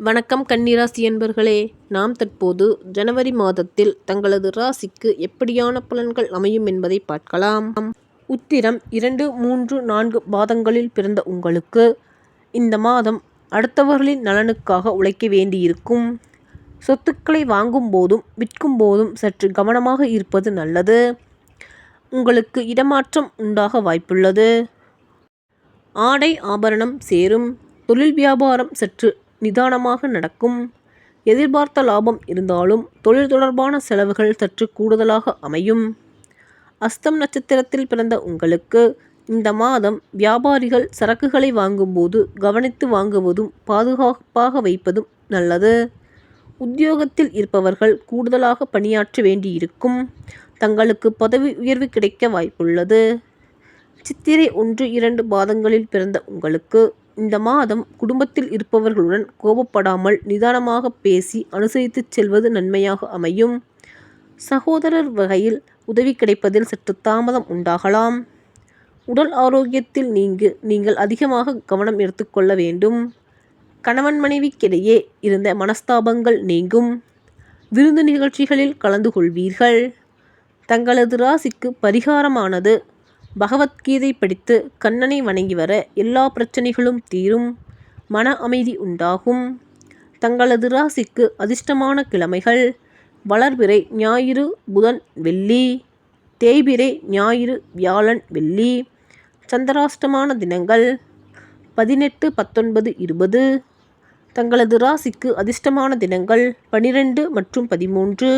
வணக்கம் கன்னிராசி என்பர்களே நாம் தற்போது ஜனவரி மாதத்தில் தங்களது ராசிக்கு எப்படியான பலன்கள் அமையும் என்பதை பார்க்கலாம். உத்திரம் இரண்டு மூன்று நான்கு மாதங்களில் பிறந்த உங்களுக்கு இந்த மாதம் அடுத்தவர்களின் நலனுக்காக உழைக்க வேண்டியிருக்கும். சொத்துக்களை வாங்கும் போதும் விற்கும் போதும் சற்று கவனமாக இருப்பது நல்லது. உங்களுக்கு இடமாற்றம் உண்டாக வாய்ப்புள்ளது. ஆடை ஆபரணம் சேரும். தொழில் வியாபாரம் சற்று நிதானமாக நடக்கும். எதிர்பார்த்த லாபம் இருந்தாலும் தொழில் தொடர்பான செலவுகள் சற்று கூடுதலாக அமையும். அஸ்தம் நட்சத்திரத்தில் பிறந்த உங்களுக்கு இந்த மாதம் வியாபாரிகள் சரக்குகளை வாங்கும்போது கவனித்து வாங்குவதும் பாதுகாப்பாக வைப்பதும் நல்லது. உத்தியோகத்தில் இருப்பவர்கள் கூடுதலாக பணியாற்ற வேண்டியிருக்கும். தங்களுக்கு பதவி உயர்வு கிடைக்க வாய்ப்புள்ளது. சித்திரை ஒன்று இரண்டு பாதங்களில் பிறந்த உங்களுக்கு இந்த மாதம் குடும்பத்தில் இருப்பவர்களுடன் கோபப்படாமல் நிதானமாக பேசி அனுசரித்துச் செல்வது நன்மையாக அமையும். சகோதரர் வகையில் உதவி கிடைப்பதில் சற்று தாமதம் உண்டாகலாம். உடல் ஆரோக்கியத்தில் நீங்கு நீங்கள் அதிகமாக கவனம் எடுத்துக்கொள்ள வேண்டும். கணவன் மனைவிக்கிடையே இருந்த மனஸ்தாபங்கள் நீங்கும். விருந்து நிகழ்ச்சிகளில் கலந்து கொள்வீர்கள். தங்களது ராசிக்கு பரிகாரமானது பகவத்கீதை படித்து கண்ணனை வணங்கி வர எல்லா பிரச்சனைகளும் தீரும் மன அமைதி உண்டாகும். தங்களது ராசிக்கு அதிர்ஷ்டமான கிழமைகள் வளர்பிறை ஞாயிறு புதன் வெள்ளி தேய்பிறை ஞாயிறு வியாழன் வெள்ளி சந்திராஷ்டமான தினங்கள் பதினெட்டு பத்தொன்பது இருபது தங்களது ராசிக்கு அதிர்ஷ்டமான தினங்கள் பனிரெண்டு மற்றும் பதிமூன்று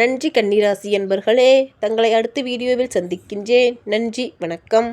நன்றி கன்னிராசி என்பர்களே தங்களை அடுத்த வீடியோவில் சந்திக்கின்றேன். நன்றி வணக்கம்.